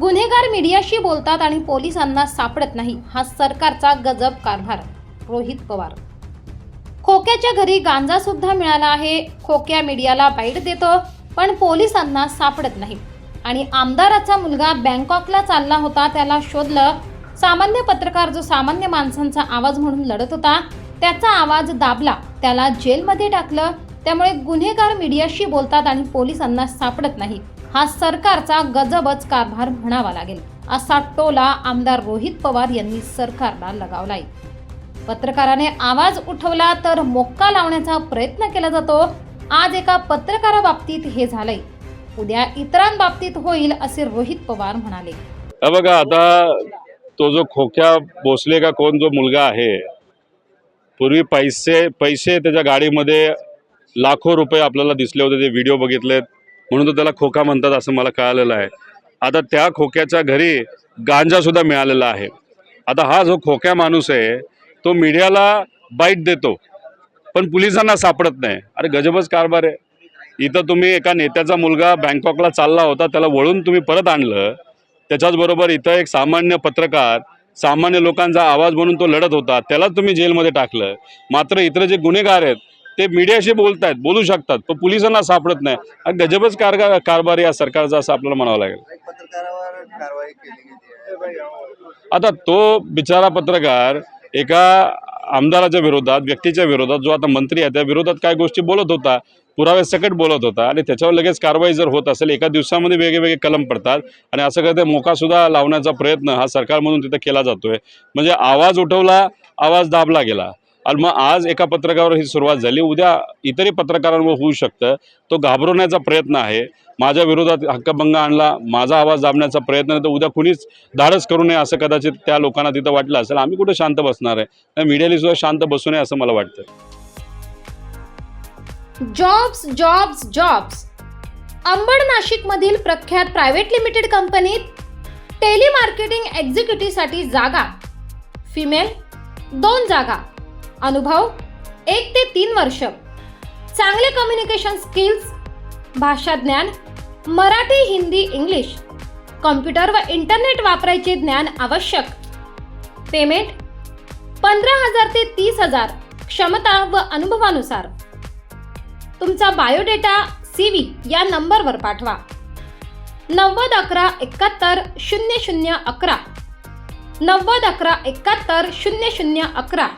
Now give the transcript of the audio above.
गुन्हेगार मीडियाशी बोलतात आणि पोलिसांना सापडत नाही हा सरकारचा गजब कारभार. रोहित पवार. खोक्याच्या घरी गांजा सुद्धा मिळाला आहे खोक्या मीडियाला बाईट देतो पण पोलिसांना सापडत नाही. आणि आमदाराचा मुलगा बँकॉकला चालला होता त्याला शोधलं सामान्य पत्रकार जो सामान्य माणसांचा आवाज म्हणून लढत होता त्याचा आवाज दाबला त्याला जेलमध्ये टाकलं त्यामुळे गुन्हेगार मीडियाशी बोलतात आणि पोलिसांना सापडत नाही. हा सरकारचा गजबच कारभार म्हणावा लागेल असा टोला आमदार रोहित पवार यांनी सरकारला लगावलाय. पत्रकाराने आवाज उठवला तर मोक्का लावण्याचा प्रयत्न केला जातो. आज एका पत्रकाराबाबतीत हे झालंय. उद्या इतरांबाबतीत होईल असे रोहित पवार म्हणाले. बघा आता तो जो खोक्या भोसले का कोण जो मुलगा आहे पूर्वी पैसे पैसे त्याच्या गाडीमध्ये लाखो रुपये आपल्याला दिसले होते ते व्हिडिओ बघितलेत. म्हणून तो त्याला खोका म्हणतात असं मला कळालेलं आहे. आता त्या खोक्याच्या घरी गांजासुद्धा मिळालेला आहे. आता हा जो खोक्या माणूस आहे तो मीडियाला बाईट देतो. पण पोलिसांना सापडत नाही. अरे गजबच कारभार आहे. इथं तुम्ही एका नेत्याचा मुलगा बँकॉकला चालला होता त्याला वळून तुम्ही परत आणलं. त्याच्याचबरोबर इथं एक सामान्य पत्रकार सामान्य लोकांचा आवाज म्हणून तो लढत होता. त्याला तुम्ही जेलमध्ये टाकलं. मात्र इतर जे गुन्हेगार आहेत ते मीडियाशी बोलत आहेत बोलू शकतात पण पोलिसांना सापडत नाही. हा गजबच कारगा कारभार या सरकारचा असं आपल्याला म्हणावं लागेल. आता तो बिचारा पत्रकार एका आमदाराच्या विरोधात व्यक्तीच्या विरोधात जो आता मंत्री आहे त्या विरोधात काय गोष्टी बोलत होता पुरावे सकट बोलत होता आणि त्याच्यावर लगेच कारवाई जर होत असेल एका दिवसामध्ये वेगवेगळे कलम पडतात आणि असं काही मोकासुद्धा लावण्याचा प्रयत्न हा सरकारमधून तिथं केला जातोय. म्हणजे आवाज उठवला आवाज दाबला गेला. आणि मग आज एका पत्रकारावर ही सुरुवात झाली. उद्या इतरही पत्रकारांवर होऊ शकतं. तो घाबरवण्याचा प्रयत्न आहे. माझ्या विरोधात हक्कभंग आणला. माझा आवाज दाबण्याचा प्रयत्न आहे तर उद्या कुणीच धाडस करू नये असं कदाचित त्या लोकांना तिथं वाटलं असेल. आम्ही कुठं शांत बसणार आहे? मीडियाने सुद्धा शांत बसू नये असं मला वाटतं. Jobs jobs jobs. अंबड नाशिकमधील प्रख्यात प्रायव्हेट लिमिटेड कंपनीत टेलिमार्केटिंग एक्झिक्युटिव्हसाठी जागा. फिमेल दोन जागा. अनुभव एक ते तीन वर्ष. चांगले कम्युनिकेशन स्किल्स भाषा ज्ञान मराठी हिंदी इंग्लिश कॉम्प्युटर व इंटरनेट वापरायचे ज्ञान आवश्यक. पेमेंट पंधरा हजार ते तीस हजार क्षमता व अनुभवानुसार. तुमचा बायोडेटा सी व्ही या नंबरवर पाठवा. नव्वद अकरा एकाहत्तर शून्य शून्य अकरा. नव्वद अकरा एकाहत्तर शून्य शून्य अकरा.